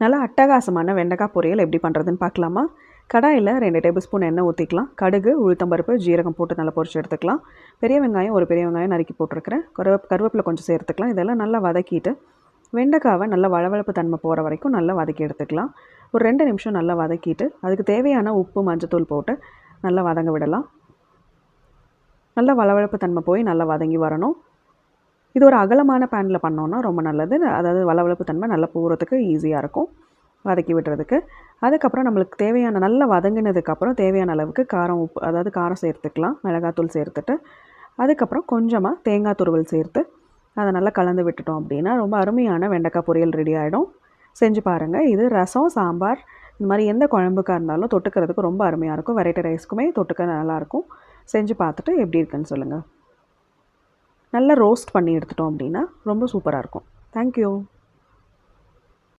நல்லா அட்டகாசமான வெண்டைக்காய் பொரியல் எப்படி பண்ணுறதுன்னு பார்க்கலாமா? கடாயில் ரெண்டு டேபிள் ஸ்பூன் எண்ணெய் ஊற்றிக்கலாம் கடுகு உளுத்தம்பருப்பு ஜீரகம் போட்டு நல்லா பொரிச்சு எடுத்துக்கலாம். பெரிய வெங்காயம் ஒரு பெரிய வெங்காயம் நறுக்கி போட்டிருக்கிறேன். கருவ கருவேப்பிலை கொஞ்சம் சேர்த்துக்கலாம். இதெல்லாம் நல்லா வதக்கிட்டு வெண்டைக்காவை நல்லா வளவளப்பு தன்மை போகிற வரைக்கும் நல்லா வதக்கி எடுத்துக்கலாம். ஒரு ரெண்டு நிமிஷம் நல்லா வதக்கிட்டு அதுக்கு தேவையான உப்பு மஞ்சத்தூள் போட்டு நல்லா வதங்க விடலாம். நல்லா வளவளப்பு தன்மை போய் நல்லா வதங்கி வரணும். இது ஒரு அகலமான பேனில் பண்ணோன்னா ரொம்ப நல்லது. அதாவது வளவளப்பு தன்மை நல்லா போகிறதுக்கு ஈஸியாக இருக்கும் வதக்கி விடுறதுக்கு. அதுக்கப்புறம் நம்மளுக்கு தேவையான நல்லா வதங்கினதுக்கப்புறம் தேவையான அளவுக்கு காரம் உப்பு அதாவது காரம் சேர்த்துக்கலாம் மிளகாத்தூள் சேர்த்துட்டு. அதுக்கப்புறம் கொஞ்சமாக தேங்காய் துருவல் சேர்த்து அதை நல்லா கலந்து விட்டுட்டோம் அப்படின்னா ரொம்ப அருமையான வெண்டைக்காய் பொரியல் ரெடி ஆகிடும் செஞ்சு பாருங்கள் இது ரசம் சாம்பார் இந்த மாதிரி எந்த குழம்புக்காக இருந்தாலும் தொட்டுக்கிறதுக்கு ரொம்ப அருமையாக இருக்கும். வெரைட்டி ரைஸ்க்குமே தொட்டுக்க நல்லாயிருக்கும் செஞ்சு பார்த்துட்டு எப்படி இருக்குன்னு சொல்லுங்கள் நல்லா ரோஸ்ட் பண்ணி எடுத்துட்டோம் அப்படின்னா ரொம்ப சூப்பராக இருக்கும். தேங்க்யூ